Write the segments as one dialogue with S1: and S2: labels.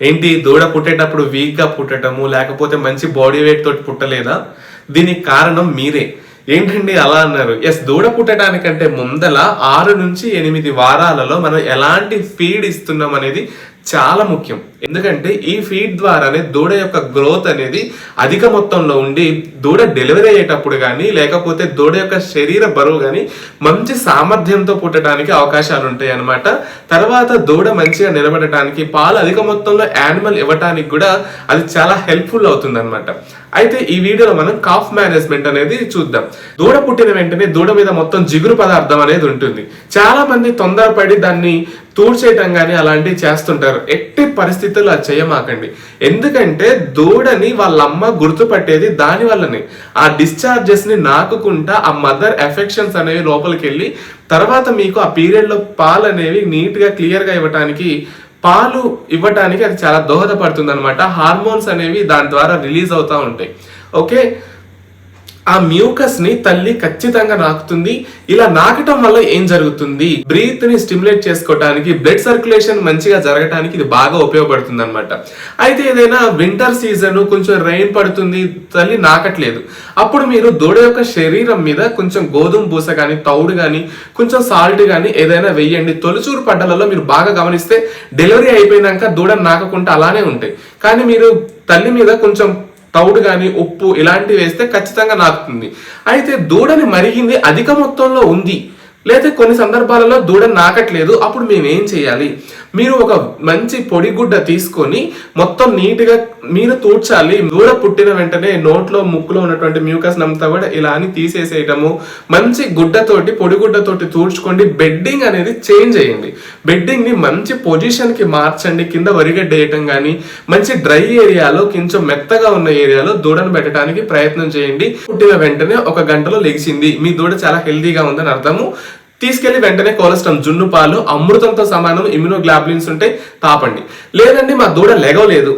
S1: ఏంటి దూడ పుట్టేటప్పుడు వీక్గా పుట్టటము లేకపోతే మంచి బాడీ వెయిట్ తోటి పుట్టలేదా? దీనికి కారణం మీరే. ఏంటండి అలా అన్నారు? ఎస్ దూడ పుట్టడానికంటే ముందల ఆరు నుంచి ఎనిమిది వారాలలో మనం ఎలాంటి ఫీడ్ ఇస్తున్నాం అనేది చాలా ముఖ్యం. ఎందుకంటే ఈ ఫీడ్ ద్వారానే దూడ యొక్క గ్రోత్ అనేది అధిక మొత్తంలో ఉండి దూడ డెలివరీ అయ్యేటప్పుడు కానీ లేకపోతే దూడ యొక్క శరీర బరువు కానీ మంచి సామర్థ్యంతో పుట్టడానికి అవకాశాలు ఉంటాయి అనమాట తర్వాత దూడ మంచిగా నిలబడటానికి పాలు అధిక మొత్తంలో యానిమల్ ఇవ్వటానికి కూడా అది చాలా హెల్ప్ఫుల్ అవుతుంది అనమాట అయితే ఈ వీడియోలో మనం కాఫ్ మేనేజ్మెంట్ అనేది చూద్దాం. దూడ పుట్టిన వెంటనే దూడ మీద మొత్తం జిగురు పదార్థం అనేది ఉంటుంది. చాలా మంది తొందరపడి దాన్ని తూడ్చేయటం కానీ అలాంటివి చేస్తుంటారు. ఎట్టి పరిస్థితుల్లో అది చేయమాకండి. ఎందుకంటే దూడని వాళ్ళ అమ్మ గుర్తుపట్టేది దాని వల్లనే. ఆ డిశ్చార్జెస్ని నాకుకుంటా ఆ మదర్ ఎఫెక్షన్స్ అనేవి లోపలికి వెళ్ళి తర్వాత మీకు ఆ పీరియడ్లో పాలు అనేవి నీట్గా క్లియర్గా ఇవ్వటానికి పాలు ఇవ్వటానికి అది చాలా దోహదపడుతుంది అనమాట హార్మోన్స్ అనేవి దాని ద్వారా రిలీజ్ అవుతూ ఉంటాయి. ఓకే? ఆ మ్యూకస్ని తల్లి ఖచ్చితంగా నాకుతుంది. ఇలా నాకటం వల్ల ఏం జరుగుతుంది? బ్రీత్ని స్టిమ్యులేట్ చేసుకోవడానికి బ్లడ్ సర్క్యులేషన్ మంచిగా జరగడానికి ఇది బాగా ఉపయోగపడుతుంది అనమాట అయితే ఏదైనా వింటర్ సీజన్ కొంచెం రెయిన్ పడుతుంది తల్లి నాకట్లేదు. అప్పుడు మీరు దూడ యొక్క శరీరం మీద కొంచెం గోధుమ పూస కానీ తౌడు కానీ కొంచెం సాల్ట్ కానీ ఏదైనా వెయ్యండి తొలిచూరు పంటలలో మీరు బాగా గమనిస్తే డెలివరీ అయిపోయినాక దూడ నాకకుండా అలానే ఉంటాయి. కానీ మీరు తల్లి మీద కొంచెం తౌడు కానీ ఉప్పు ఇలాంటివి వేస్తే ఖచ్చితంగా నాకుతుంది. అయితే దూడని మరిగింది అధిక మొత్తంలో ఉంది. లేదా కొన్ని సందర్భాలలో దూడ నాకట్లేదు. అప్పుడు మేము ఏం చేయాలి? మీరు ఒక మంచి పొడిగుడ్డ తీసుకొని మొత్తం నీట్గా మీరు తూడ్చాలి. దూడ పుట్టిన వెంటనే నోట్లో ముక్కులో ఉన్నటువంటి మ్యూకస్ అంతా కూడా ఇలా అని తీసేసేయటము. మంచి గుడ్డతోటి పొడిగుడ్డతోటి తూడ్చుకోండి. బెడ్డింగ్ అనేది చేంజ్ చేయండి. బెడ్డింగ్ని మంచి పొజిషన్కి మార్చండి. కింద వరిగడ్డ వేయటం కానీ మంచి డ్రై ఏరియాలో కొంచెం మెత్తగా ఉన్న ఏరియాలో దూడను పెట్టడానికి ప్రయత్నం చేయండి. పుట్టిన వెంటనే ఒక గంటలో లెగిసింది. మీ దూడ చాలా హెల్దీగా ఉందని అర్థము. తీసుకెళ్ళి వెంటనే కోలెస్ట్రాల్ జున్ను పాలు అమృతంతో సమానం ఇమ్యునోగ్లాబులిన్స్ ఉంటే తాపండి. లేదండి మా దూడ లెగవలేదు.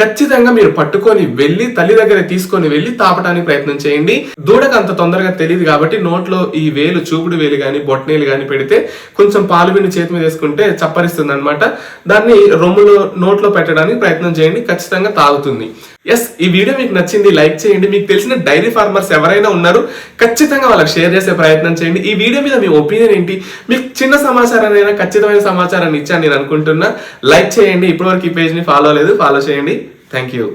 S1: ఖచ్చితంగా మీరు పట్టుకొని వెళ్ళి తల్లి దగ్గర తీసుకొని వెళ్ళి తాపడానికి ప్రయత్నం చేయండి. దూడకు అంత తొందరగా తెలియదు కాబట్టి నోట్లో ఈ వేలు చూపుడు వేలు కానీ బొట్టనేలు కానీ పెడితే కొంచెం పాలు విని చేతి మీద వేసుకుంటే చప్పరిస్తుంది అనమాట దాన్ని రొమ్ములో నోట్లో పెట్టడానికి ప్రయత్నం చేయండి ఖచ్చితంగా తాగుతుంది. ఎస్ ఈ వీడియో మీకు నచ్చింది లైక్ చేయండి. మీకు తెలిసిన డైరీ ఫార్మర్స్ ఎవరైనా ఉన్నారు ఖచ్చితంగా వాళ్ళకి షేర్ చేసే ప్రయత్నం చేయండి. ఈ వీడియో మీద మీ ఒపీనియన్ ఏంటి మీకు చిన్న సమాచారాన్ని అయినా ఖచ్చితమైన సమాచారాన్ని ఇచ్చాను నేను అనుకుంటున్నా. లైక్ చేయండి. ఇప్పటివరకు ఈ పేజ్ని ఫాలో లేదు. ఫాలో చేయండి. Thank you